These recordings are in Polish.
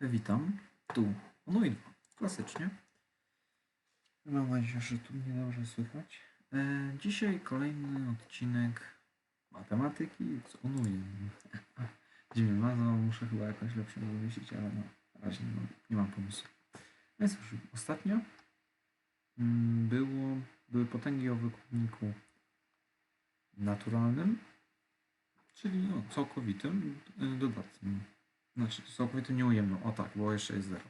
Witam. Tu. No i dwa. Klasycznie. Mam nadzieję, że tu mnie dobrze słychać. E, dzisiaj kolejny odcinek matematyki z Unujem. Dziwnie nazwa, muszę chyba jakąś lepszą wymyślić, ale no, na razie nie mam, nie mam pomysłu. No i cóż, ostatnio mm, było, były potęgi o wykładniku naturalnym, czyli no, całkowitym y, dodatnim. Znaczy całkowitym nieujemnym. O tak, bo jeszcze jest zero.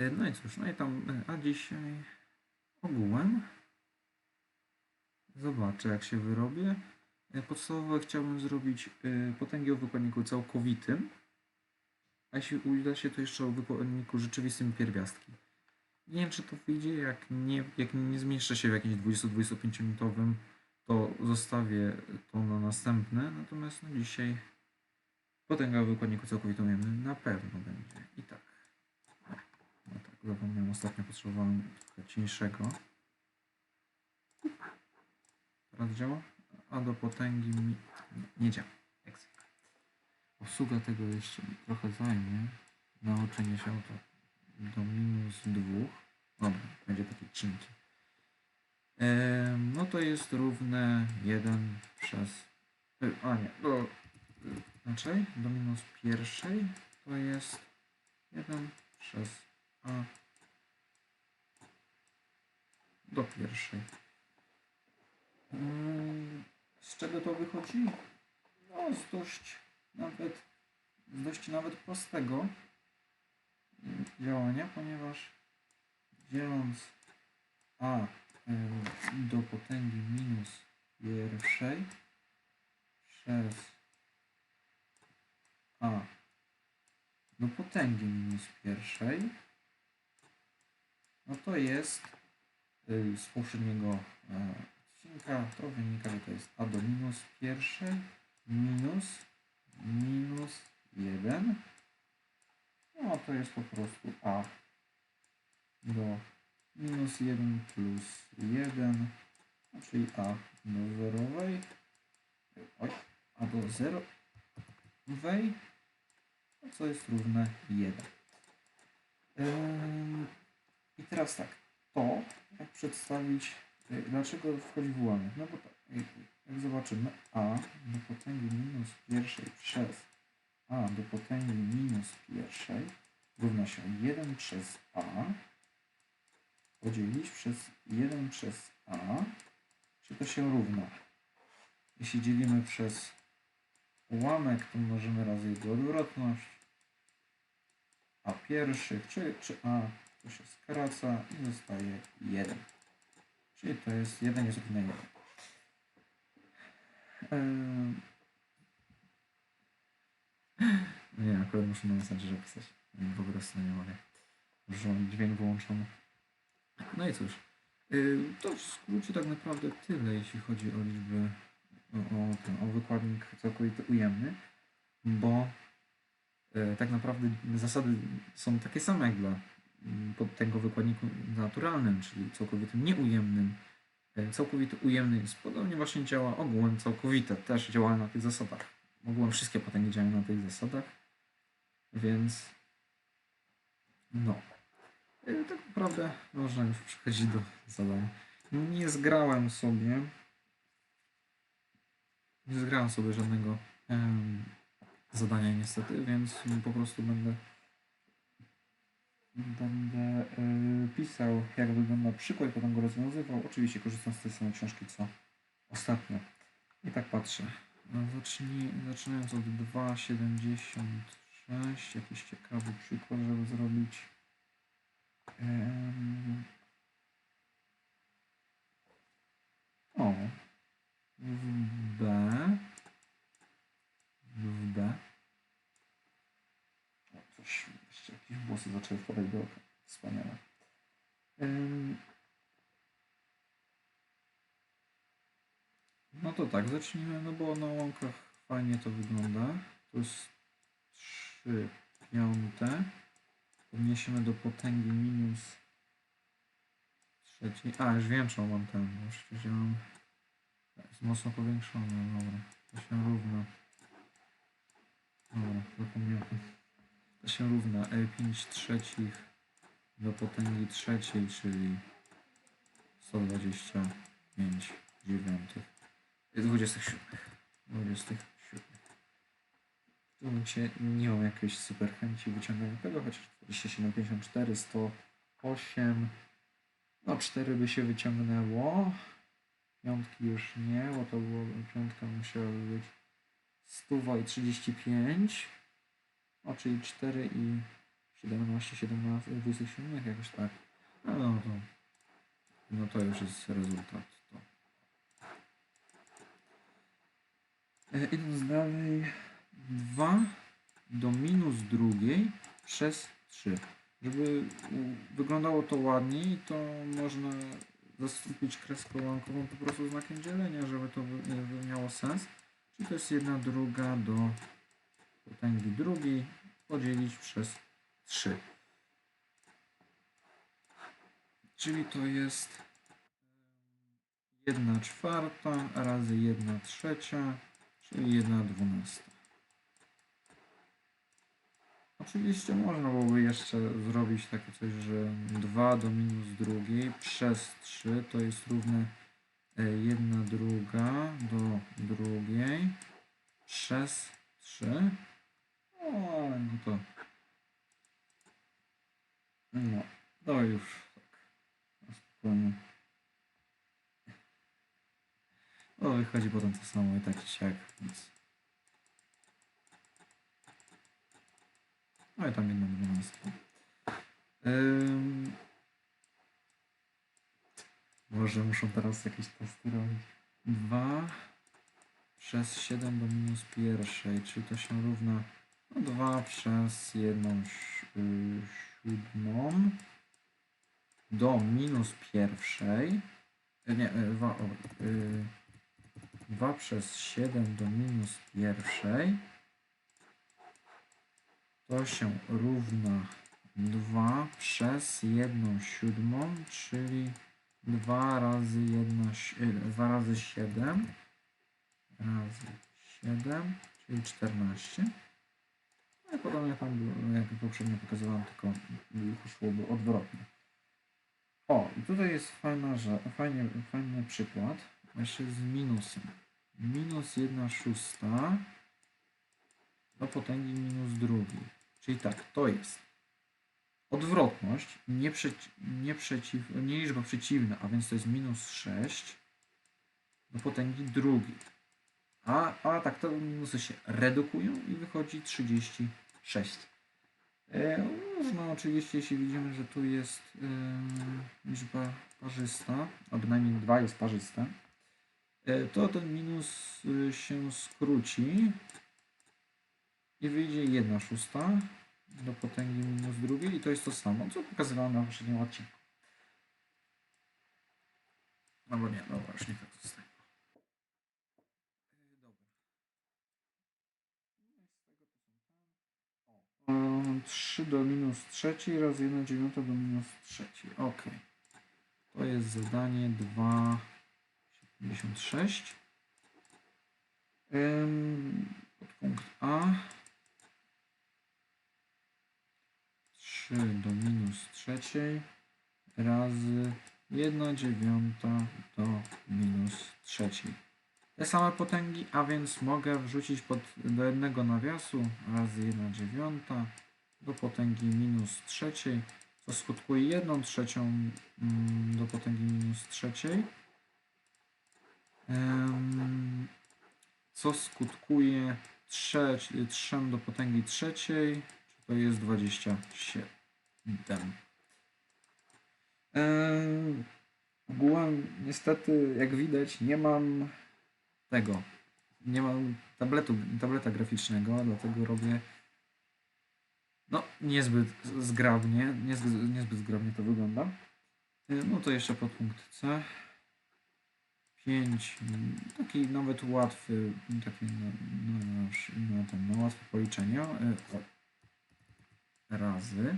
Y, No i cóż, no i tam, y, a dzisiaj ogółem zobaczę jak się wyrobię. Y, Podstawowe chciałbym zrobić potęgi o wykładniku całkowitym, a jeśli uda się to jeszcze o wykładniku rzeczywistym pierwiastki. Nie wiem czy to wyjdzie, jak nie, jak nie zmieszczę się w jakimś 20-25 minutowym to zostawię to na następne, natomiast no dzisiaj potęga wykładniku całkowitym ujemnym na pewno będzie. I tak. No tak, zapomniałem, ostatnio potrzebowałem trochę cieńszego. Teraz działa? A do potęgi mi... Nie, nie działa. Exit. Obsługa tego jeszcze mi trochę zajmie. Nauczenie się to do minus dwóch. Dobra, będzie takie czynki. Em, No to jest równe 1 przez. y, A nie, do. Inaczej, do minus pierwszej to jest 1 przez A do pierwszej. Mm, Z czego to wychodzi? No, z dość nawet, z dość nawet prostego działania, ponieważ dzieląc A do potęgi minus pierwszej przez a do potęgi minus pierwszej. No to jest y, z poprzedniego e, odcinka to wynika, że to jest a do minus pierwszej minus minus 1 no to jest po prostu a. Do minus 1 plus 1, no, czyli a do zerowej, oj, a do zerowej, no, co jest równe 1. Ym, I teraz tak, to jak przedstawić, y, dlaczego wchodzi w ułamek? No bo tak, jak zobaczymy, a do potęgi minus pierwszej przez a do potęgi minus pierwszej równa się 1 przez a podzielić przez 1 przez a, czy to się równa? Jeśli dzielimy przez ułamek, to mnożymy razy jego odwrotność, a pierwszych, czy, czy a, to się skraca i zostaje 1. Czyli to jest 1 jest równe 1. Ym. Nie, akurat muszę na Messengerze pisać. Po prostu nie mogę. Może mam dźwięk wyłączony. No i cóż, y, to w skrócie tak naprawdę tyle, jeśli chodzi o liczby, o, ten, o wykładnik całkowity ujemny, bo y, tak naprawdę zasady są takie same jak dla mm, tego wykładniku naturalnym, czyli całkowitym nieujemnym. Y, Całkowity ujemny jest podobnie właśnie działa ogółem całkowite, też działa na tych zasadach. Ogółem wszystkie potęgi działają na tych zasadach, więc no. Y, Tak naprawdę można już przechodzić do zadań. Nie zgrałem sobie. Nie zgrałem sobie żadnego em, zadania niestety, więc po prostu będę będę y, pisał jak wygląda przykład, potem go rozwiązywał. Oczywiście korzystam z tej samej książki co ostatnio. I tak patrzę. No, zacznij, zaczynając od 2,76. Jakiś ciekawy przykład, żeby zrobić. O. W B. W B. O, coś, jeszcze jakieś włosy zaczęły wpadać do oka. Wspaniale. Em, No to tak, zacznijmy, no bo na łąkach fajnie to wygląda. To jest 3 piąte. Podniesiemy do potęgi minus trzeciej. A, już wiem, czemu mam ten. Już wziąłem. Jest mocno powiększony, dobra. To się równa. Dobra, zapomniałem. To się równa E5 trzecich do potęgi trzeciej, czyli 125 dziewiątych. 27. 27. W tym momencie nie mam jakiejś super chęci wyciągania tego, chociaż 27, 54, 108. No 4 by się wyciągnęło. Piątki już nie, bo to było, piątka musiała być 100 i 35. O, czyli 4 i 17, 17, 27, jakoś tak. No, no to, no to już jest rezultat. To. E, idąc dalej, 2 do minus drugiej przez 3. Żeby wyglądało to ładniej, to można zastąpić kreską łamkową po prostu znakiem dzielenia, żeby to miało sens. Czyli to jest 1 druga do potęgi drugiej podzielić przez 3. Czyli to jest 1 czwarta razy 1 trzecia, czyli 1 dwunasta. Oczywiście można byłoby jeszcze zrobić takie coś, że 2 do minus drugiej przez 3 to jest równe 1 druga do drugiej przez 3. O, no to. No, to już tak. Spokojnie. O, wychodzi potem to samo i tak siak, więc. No i tam jedną dwunastką. Ym... Może muszą teraz jakieś testy robić. 2 przez 7 do minus pierwszej, czyli to się równa no, 2 przez 1 siódmą do minus pierwszej. E, Nie, 2, 2 przez 7 do minus pierwszej to się równa 2 przez 1 siódmą, czyli 2 razy 1, 2 razy 7 razy 7, czyli 14. No i podobnie tam było, jak poprzednio pokazywałem, tylko szłoby odwrotnie. O, i tutaj jest fajna, że, fajnie, fajny przykład, jeszcze z minusem. Minus 1 szósta do potęgi minus drugiej. Czyli tak, to jest odwrotność, nie, przeci, nie, przeciw, nie liczba przeciwna, a więc to jest minus 6 do potęgi drugiej. A, a tak, te minusy się redukują i wychodzi 36. E, można oczywiście, jeśli widzimy, że tu jest liczba parzysta, a bynajmniej 2 jest parzyste, e, to ten minus e, się skróci i wyjdzie 1 szósta do potęgi minus drugiej i to jest to samo, co pokazywałem na poprzednim odcinku. No bo nie, dobra, już nie tak zostaje. Dobra. 3 do minus trzeciej razy 1 dziewiąta do minus trzeciej. Ok. To jest zadanie 2,76. Ym, Podpunkt A. 3 do minus trzeciej razy 1 dziewiąta do minus trzeciej. Te same potęgi, a więc mogę wrzucić pod, do jednego nawiasu razy 1 dziewiąta do potęgi minus trzeciej, co skutkuje 1 trzecią mm, do potęgi minus trzeciej, co skutkuje 3, 3 do potęgi trzeciej, to jest 27. Em, Ogółem niestety, jak widać, nie mam tego. Nie mam tabletu, tableta graficznego, dlatego robię no niezbyt zgrabnie, niezbyt, niezbyt zgrabnie to wygląda. Y, No to jeszcze podpunkt C. 5, taki nawet łatwy, taki na, na, na, ten, na łatwe policzenia. y, o, Razy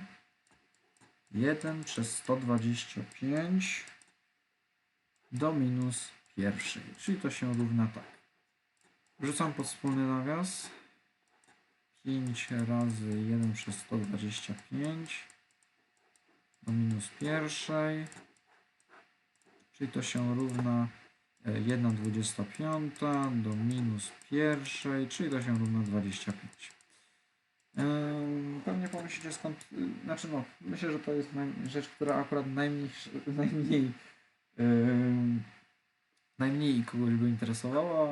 1 przez 125 do minus pierwszej, czyli to się równa tak. Wrzucam pod wspólny nawias 5 razy 1 przez 125 do minus pierwszej. Czyli to się równa e, 1 25 do minus pierwszej, czyli to się równa 25. Pewnie pomyślicie skąd, znaczy no, myślę, że to jest rzecz, która akurat najmniej, najmniej, ym, najmniej kogoś by interesowała,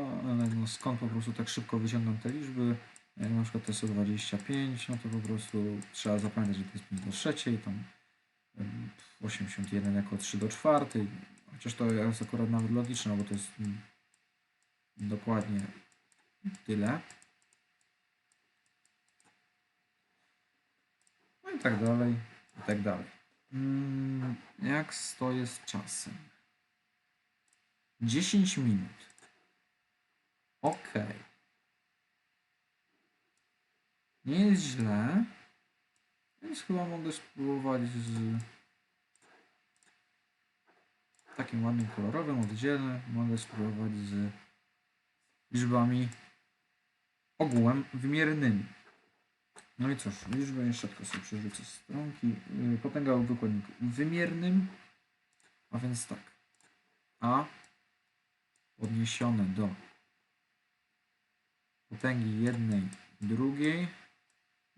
no skąd po prostu tak szybko wyciągną te liczby, jak na przykład to jest 125, no to po prostu trzeba zapamiętać, że to jest 5 do trzeciej, tam ym, 81 jako 3 do czwartej, chociaż to jest akurat nawet logiczne, bo to jest mm, dokładnie tyle. No i tak dalej, i tak dalej. Mm, jak stoję z czasem? 10 minut. Ok. Nie jest źle. Więc chyba mogę spróbować z takim ładnym kolorowym oddzielem. Mogę spróbować z liczbami ogółem wymiernymi. No i cóż, liczbę jeszcze tylko sobie przerzucę stronki. Yy, Potęga w wykładniku wymiernym, a więc tak. A podniesione do potęgi jednej, drugiej.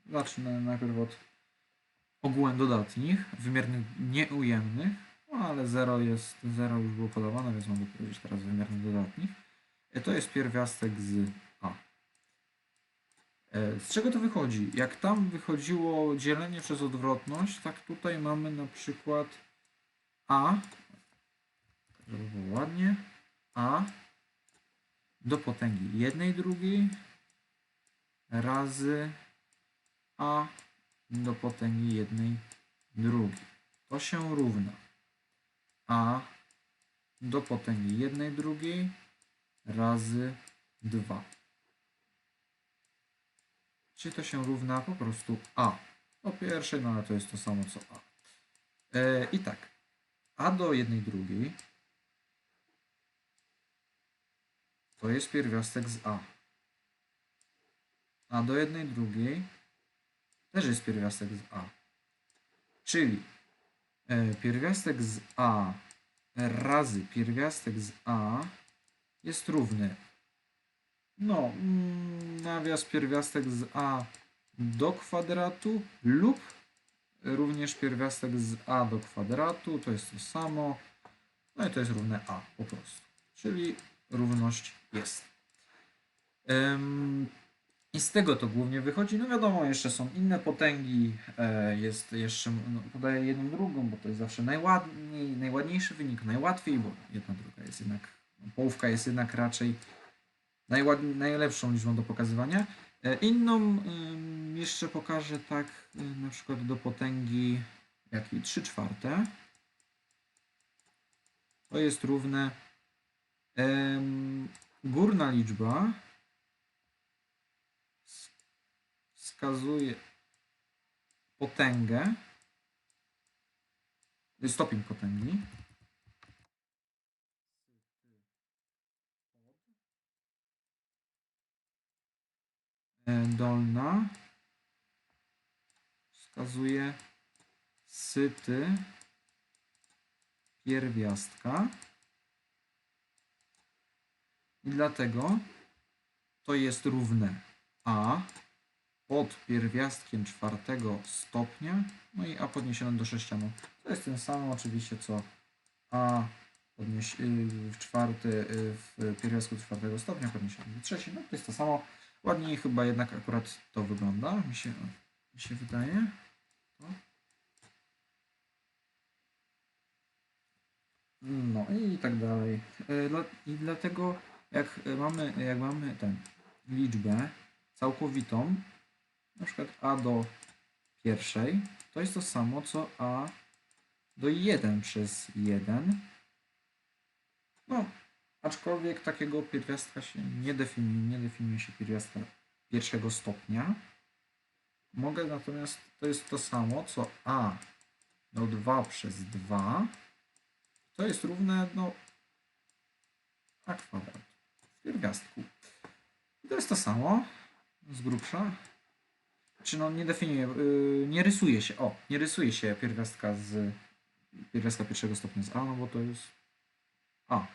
Zacznę najpierw od ogółem dodatnich, wymiernych nieujemnych, no ale 0 jest, 0 już było podawane, więc mogę powiedzieć teraz wymiernych dodatnich. E, To jest pierwiastek z Z czego to wychodzi? Jak tam wychodziło dzielenie przez odwrotność, tak tutaj mamy na przykład a, żeby było ładnie, a. Do potęgi jednej drugiej. Razy a. Do potęgi jednej drugiej. To się równa. A. Do potęgi jednej drugiej. Razy 2. Czyli to się równa po prostu a. Do pierwszej, no ale to jest to samo co a. E, I tak, a do jednej drugiej to jest pierwiastek z a. A do jednej drugiej też jest pierwiastek z a. Czyli e, pierwiastek z a razy pierwiastek z a jest równy no, mm, nawias pierwiastek z a do kwadratu lub również pierwiastek z a do kwadratu, to jest to samo. No i to jest równe a po prostu. Czyli równość jest. I z tego to głównie wychodzi. No wiadomo, jeszcze są inne potęgi. E, jest jeszcze, no, podaję jedną drugą, bo to jest zawsze najładniej, najładniejszy wynik, najłatwiej, bo jedna druga jest jednak, połówka jest jednak raczej najlepszą liczbą do pokazywania. E, Inną jeszcze pokażę tak y, na przykład do potęgi jakiej 3 czwarte. To jest równe górna liczba wskazuje potęgę, stopień potęgi. Dolna wskazuje syty pierwiastka i dlatego to jest równe a pod pierwiastkiem czwartego stopnia no i a podniesione do sześcianu. To jest ten sam oczywiście co a podnieś, y, w czwarty y, w pierwiastku czwartego stopnia podniesione do trzeci. No to jest to samo. Ładniej chyba jednak akurat to wygląda, mi się, mi się wydaje. To. No i tak dalej. E, I dlatego jak mamy, jak mamy tę liczbę całkowitą, na przykład a do pierwszej, to jest to samo co a do 1 przez 1. No, aczkolwiek takiego pierwiastka się nie definiuje, nie definiuje się pierwiastka pierwszego stopnia. Mogę natomiast, to jest to samo co a do 2 przez 2 to jest równe, no, a kwadrat w pierwiastku. I to jest to samo z grubsza. Czy no nie definiuje, yy, nie rysuje się, o, nie rysuje się pierwiastka z pierwiastka pierwszego stopnia z A, no bo to jest A.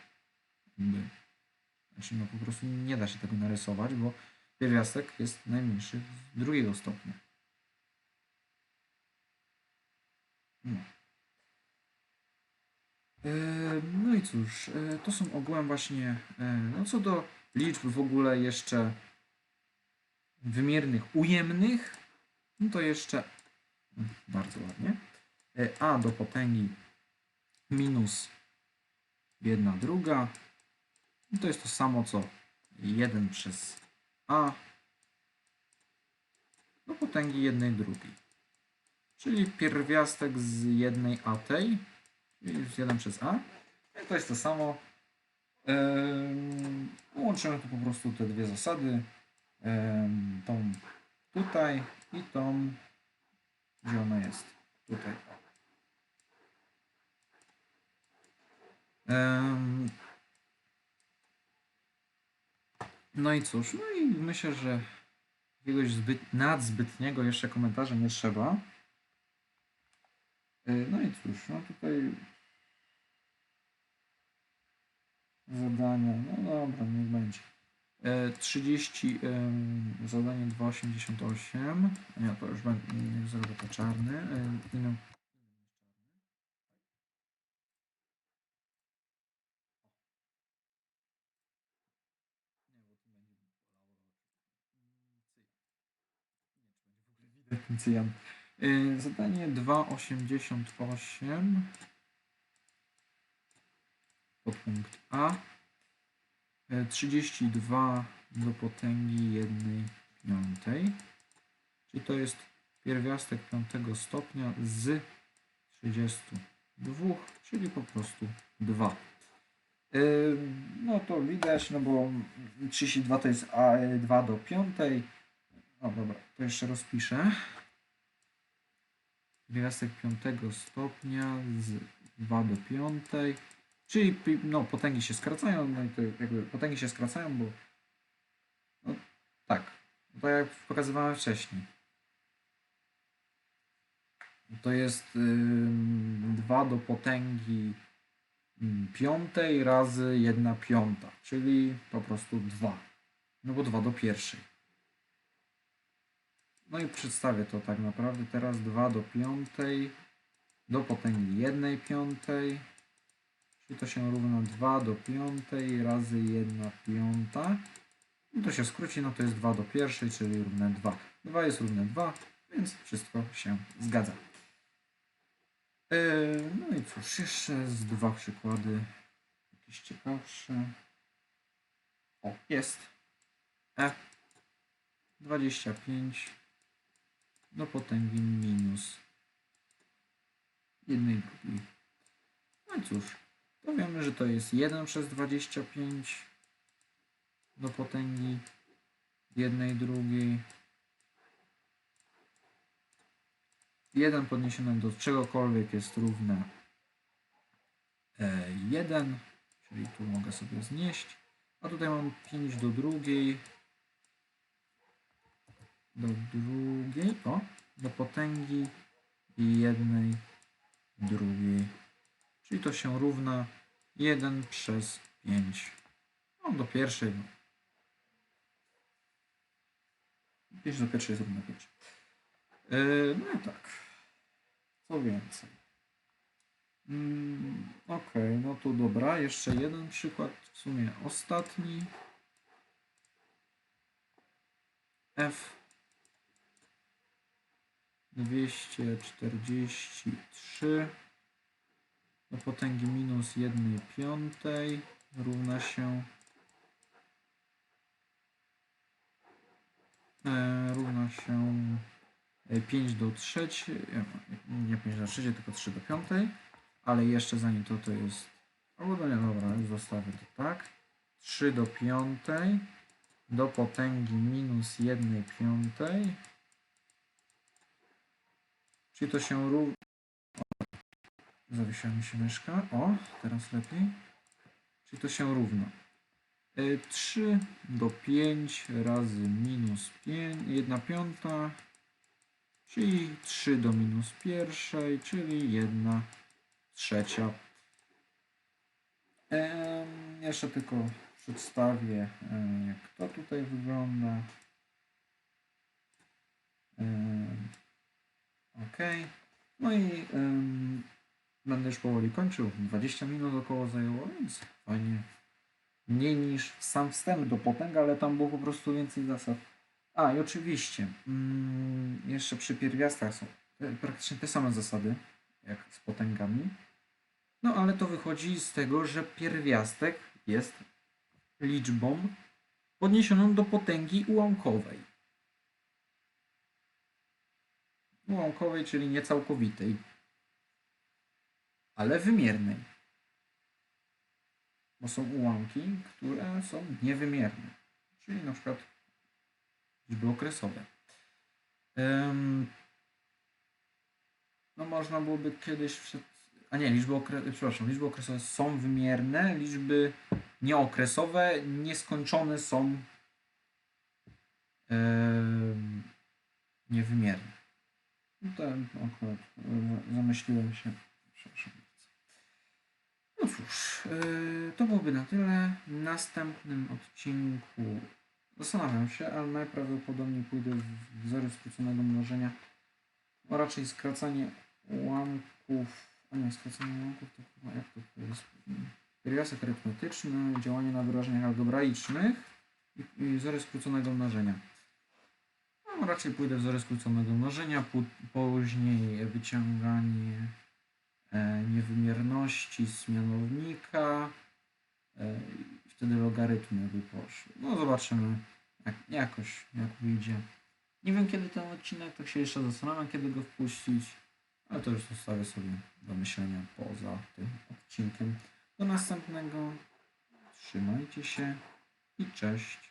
Znaczy no po prostu nie da się tego narysować, bo pierwiastek jest najmniejszy drugiego stopnia. No. E, No i cóż, e, to są ogółem właśnie, e, no co do liczb w ogóle jeszcze wymiernych ujemnych, no to jeszcze mm, bardzo ładnie. A do potęgi minus 1 druga. No to jest to samo co 1 przez A do potęgi 1 drugiej. Czyli pierwiastek z jednej A tej, czyli z 1 przez A. I to jest to samo. Em, Łączymy tu po prostu te dwie zasady. Em, Tą tutaj i tą, gdzie ona jest. Tutaj. Em, No i cóż, no i myślę, że jakiegoś zbyt, nadzbytniego jeszcze komentarza nie trzeba. E, No i cóż, no tutaj zadania, no dobra, niech będzie. E, 30, em, zadanie 2,88. Nie, to już nie zrobię to czarny. E, inną- Nie, bo to będzie bolało oczy. Mm, cyjan. Nie, czy będzie w ogóle widać ten cyjan. Y, Zadanie 2,88 podpunkt A. Y, 32 do potęgi 1 piątej. Czyli to jest pierwiastek piątego stopnia z 32, czyli po prostu 2. Y, No to widać, no bo 32 to jest A, 2 do 5. No dobra, to jeszcze rozpiszę. Pierwiastek piątego stopnia z 2 do 5. Czyli no, potęgi się skracają, no i to jakby potęgi się skracają, bo no, tak, tak jak pokazywałem wcześniej. To jest 2 do potęgi piątej razy 1 piąta, czyli po prostu 2. No bo 2 do pierwszej. No i przedstawię to tak naprawdę teraz 2 do piątej do potęgi 1 piątej. Czyli to się równa 2 do piątej razy 1 piąta. I to się skróci, no to jest 2 do pierwszej, czyli równe 2. 2 jest równe 2, więc wszystko się zgadza. Yy, no i cóż, jeszcze z dwa przykłady. Jakieś ciekawsze. O, jest. E. 25 do potęgi minus jednej drugiej. No i cóż, to wiemy, że to jest 1 przez 25 do potęgi jednej drugiej. 1 podniesione do czegokolwiek jest równe 1, czyli tu mogę sobie znieść. A tutaj mam 5 do drugiej, do drugiej, o, do potęgi jednej drugiej. Czyli to się równa 1 przez 5. No, do pierwszej. No. 5 do pierwszej jest równa 5. Yy, no i tak. Co więcej? Mm, Okej, no to dobra. Jeszcze jeden przykład, w sumie ostatni. F 243 do potęgi minus 1 piątej. Równa się e, równa się e, 5 do trzeciej, e, nie 5 do trzeciej, tylko 3 do piątej, ale jeszcze zanim to to jest, albo no nie, dobra, zostawię to tak, 3 do piątej. Do potęgi minus 1 piątej, czyli to się równa, zawiesiła mi się myszka, o, teraz lepiej, czyli to się równa. Y, 3 do 5 razy minus 5, 1 piąta czyli 3 do minus pierwszej, czyli 1 trzecia. Jeszcze tylko przedstawię, jak to tutaj wygląda. Em, ok. No i będę już powoli kończył. 20 minut około zajęło, więc fajnie. Mniej niż sam wstęp do potęg, ale tam było po prostu więcej zasad. A i oczywiście, mm, jeszcze przy pierwiastkach są te- praktycznie te same zasady jak z potęgami. No ale to wychodzi z tego, że pierwiastek jest liczbą podniesioną do potęgi ułamkowej. Ułamkowej, czyli niecałkowitej, ale wymiernej. Bo są ułamki, które są niewymierne, czyli na przykład liczby okresowe. No można byłoby kiedyś przed... A nie, liczby okre... przepraszam, liczby okresowe są wymierne, liczby nieokresowe nieskończone są niewymierne. No to akurat e, zamyśliłem się. Przepraszam bardzo. No cóż, e, to byłoby na tyle. W następnym odcinku zastanawiam się, ale najprawdopodobniej pójdę w wzory skróconego mnożenia. No raczej skracanie ułamków. A nie, skracanie ułamków to chyba jak to jest? Pierwiastek arytmetyczny, działanie na wyrażeniach algebraicznych i, i wzory skróconego mnożenia. No, raczej pójdę wzory skróconego mnożenia, pó- później wyciąganie e, niewymierności z mianownika, e, i wtedy logarytmy by poszły. No zobaczymy, jak, jakoś, jak wyjdzie. Nie wiem kiedy ten odcinek, tak się jeszcze zastanawiam, kiedy go wpuścić, ale to już zostawię sobie do myślenia poza tym odcinkiem. Do następnego. Trzymajcie się i cześć.